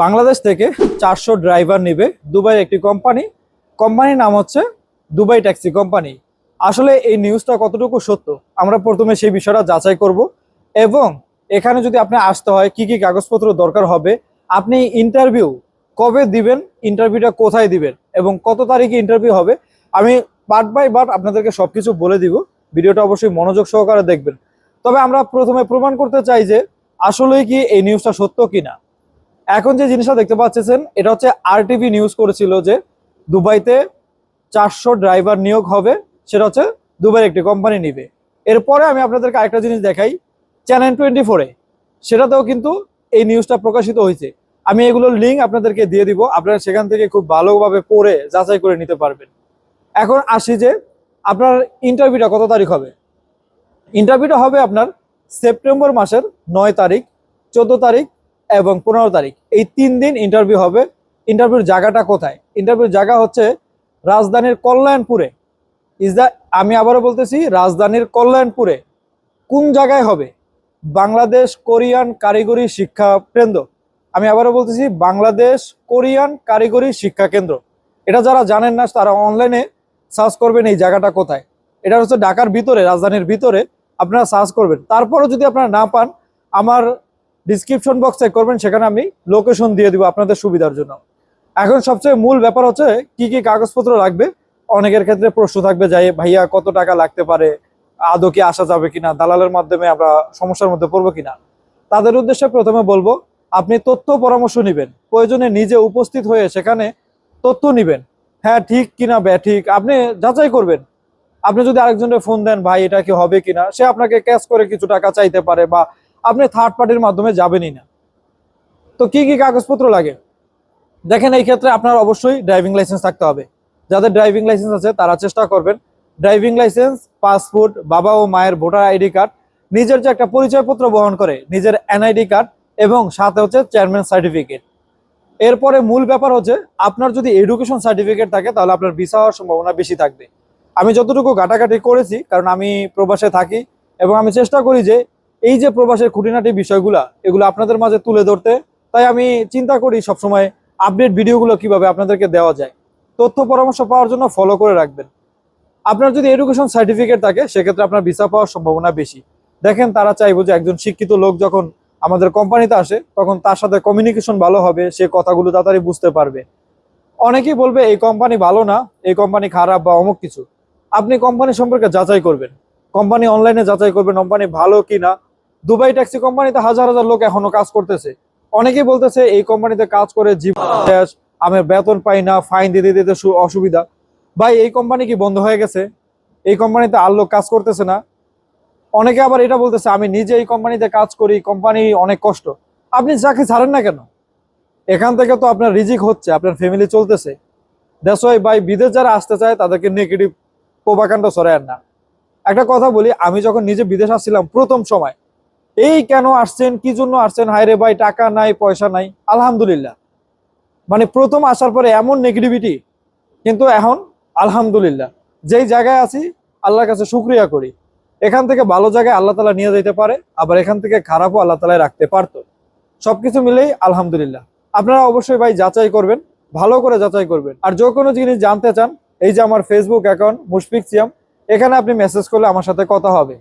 বাংলাদেশ থেকে চারশো ড্রাইভার নেবে দুবাইয়ের একটি কোম্পানি। কোম্পানির নাম হচ্ছে দুবাই ট্যাক্সি কোম্পানি। আসলে এই নিউজটা কতটুকু সত্য? আমরা প্রথমে সেই বিষয়টা যাচাই করব এবং এখানে যদি আপনি আসতে হয় কি কি কাগজপত্র দরকার হবে, আপনি ইন্টারভিউ কবে দিবেন, ইন্টারভিউটা কোথায় দিবেন এবং কত তারিখে ইন্টারভিউ হবে, আমি পার্ট বাই পার্ট আপনাদেরকে সব কিছু বলে দিব। ভিডিওটা অবশ্যই মনোযোগ সহকারে দেখবেন। তবে আমরা প্রথমে প্রমাণ করতে চাই যে আসলেই কি এই নিউজটা সত্য কিনা। এখন যে জিনিসটা দেখতে পাচ্ছেন, এটা হচ্ছে আরটিভি নিউজ করেছিল যে দুবাইতে চারশো ড্রাইভার নিয়োগ হবে, সেটা হচ্ছে দুবাইয়ের একটি কোম্পানি নিবে। এরপরে আমি আপনাদেরকে আরেকটা জিনিস দেখাই চ্যানেল টোয়েন্টি ফোরে সেটাতেও কিন্তু এই নিউজটা প্রকাশিত হয়েছে। আমি এগুলোর লিঙ্ক আপনাদেরকে দিয়ে দিব, আপনারা সেখান থেকে খুব ভালোভাবে পড়ে যাচাই করে নিতে পারবেন। এখন আসি যে আপনার ইন্টারভিউটা কত তারিখ হবে? ইন্টারভিউটা হবে আপনার সেপ্টেম্বর মাসের নয় তারিখ, চোদ্দ তারিখ এবং পনেরো তারিখ। এই তিন দিন ইন্টারভিউ হবে। ইন্টারভিউর জায়গাটা কোথায়? ইন্টারভিউর জায়গা হচ্ছে রাজধানীর কল্যাণপুরে। ইজ দ্য আমি আবারও বলতেছি, রাজধানীর কল্যাণপুরে। কোন জায়গায় হবে? বাংলাদেশ কোরিয়ান কারিগরি শিক্ষা কেন্দ্র। আমি আবারও বলতেছি, বাংলাদেশ কোরিয়ান কারিগরি শিক্ষা কেন্দ্র। এটা যারা জানেন না, তারা অনলাইনে সার্চ করবেন এই জায়গাটা কোথায়। এটা হচ্ছে ঢাকার ভিতরে, রাজধানীর ভিতরে। আপনারা সার্চ করবেন। তারপরও যদি আপনারা না পান, আমার ডিসক্রিপশন বক্স চেক করবেন, সেখানে আমি লোকেশন দিয়ে দিব আপনাদের সুবিধার জন্য। এখন সবচেয়ে মূল ব্যাপার হচ্ছে কি কি কাগজপত্র লাগবে? অনেকের ক্ষেত্রে প্রশ্ন থাকবে যাই ভাইয়া কত টাকা লাগতে পারে? আদৌ কি আসা যাবে কিনা? দালালের মাধ্যমে আমরা সমস্যার মধ্যে পড়ব কিনা? তাদের উদ্দেশ্যে প্রথমে বলব, আপনি তথ্য পরামর্শ নেবেন। প্রয়োজনে নিজে উপস্থিত হয়ে সেখানে তথ্য নেবেন। হ্যাঁ ঠিক কিনা ঠিক? আপনি যাচাই করবেন। আপনি যদি আরেকজনের ফোন দেন, ভাই, এটা কি হবে কিনা? সে আপনাকে ক্যাশ করে কিছু টাকা চাইতে পারে বা আপনি থার্ড পার্টির মাধ্যমে যাবেনই না। তো কি কি কাগজপত্র লাগে? দেখেন, এই ক্ষেত্রে আপনার অবশ্যই ড্রাইভিং লাইসেন্স থাকতে হবে। যাদের ড্রাইভিং লাইসেন্স আছে, তারা চেষ্টা করবেন ড্রাইভিং লাইসেন্স পাসপোর্ট বাবা ও মায়ের ভোটার আইডি কার্ড, নিজের যে একটা পরিচয়পত্র বহন করে, নিজের এনআইডি কার্ড এবং সাথে হচ্ছে চেয়ারম্যান সার্টিফিকেট এরপরে মূল ব্যাপার হচ্ছে, আপনার যদি এডুকেশন সার্টিফিকেট থাকে, তাহলে আপনার ভিসা হওয়ার সম্ভাবনা বেশি থাকবে। আমি যতটুকু ঘাটাঘাটি করেছি, কারণ আমি প্রবাসে থাকি এবং আমি চেষ্টা করি যে এই যে প্রবাসের খুঁটিনাটি বিষয়গুলা, এগুলো আপনাদের মাঝে তুলে ধরতে, তাই আমি চিন্তা করি সবসময় আপডেট ভিডিওগুলো কীভাবে আপনাদেরকে দেওয়া যায়। তথ্য পরামর্শ পাওয়ার জন্য ফলো করে রাখবেন। আপনার যদি এডুকেশন সার্টিফিকেট থাকে, সেক্ষেত্রে আপনার ভিসা পাওয়ার সম্ভাবনা বেশি। দেখেন, তারা চাইব যে একজন শিক্ষিত লোক যখন আমাদের কোম্পানিতে আসে, তখন তার সাথে কমিউনিকেশন ভালো হবে, সে কথাগুলো তাড়াতাড়ি বুঝতে পারবে। অনেকেই বলবে, এই কোম্পানি ভালো না, এই কোম্পানি খারাপ বা অমুক কিছু। আপনি কোম্পানি সম্পর্কে যাচাই করবেন। কোম্পানি অনলাইনে যাচাই করবেন কোম্পানি ভালো কি না দুবাই ট্যাক্সি কোম্পানিতে হাজার হাজার লোক এখনও কাজ করতেছে। অনেকেই বলতেছে এই কোম্পানিতে কাজ করে জীবন শেষ, আমি বেতন পাই না ফাইন দিতে দিতে অসুবিধা। ভাই এই কোম্পানি কি বন্ধ হয়ে গেছে? এই কোম্পানিতে আর লোক কাজ করতেছে না। অনেকে আবার এটা বলতেছে আমি নিজে এই কোম্পানিতে কাজ করি কোম্পানি অনেক কষ্ট। আপনি চাকরি ছাড়েন না কেন? এখান থেকে তো আপনার রিজিক হচ্ছে আপনার ফ্যামিলি চলতেছে। ওয়াই ভাই বিদেশ যারা আসতে চায় তাদেরকে নেগেটিভ প্রভাকাণ্ড সরায়েন না। একটা কথা বলি আমি যখন নিজে বিদেশ আসছিলাম প্রথম সময় এই কেন আসছেন? কি জন্য আসছেন? হায় রে ভাই, টাকা নাই, পয়সা নাই। আলহামদুলিল্লাহ। মানে প্রথম আসার পরে এমন নেগেটিভিটি কিন্তু এখন আলহামদুলিল্লাহ। যেই জায়গায় আছি, আল্লাহর কাছে শুক্রিয়া করি। এখান থেকে ভালো জায়গায় আল্লাহ তালা নিয়ে যেতে পারে, আবার এখান থেকে খারাপও আল্লাহ তালা রাখতে পারতো। সবকিছু মিলেই আলহামদুলিল্লাহ। আপনারা অবশ্যই ভাই যাচাই করবেন, ভালো করে যাচাই করবেন। আর যে কোনো জিনিস জানতে চান, এই যে আমার ফেসবুক অ্যাকাউন্ট মুশফিক সিয়াম, এখানে আপনি মেসেজ করলে আমার সাথে কথা হবে।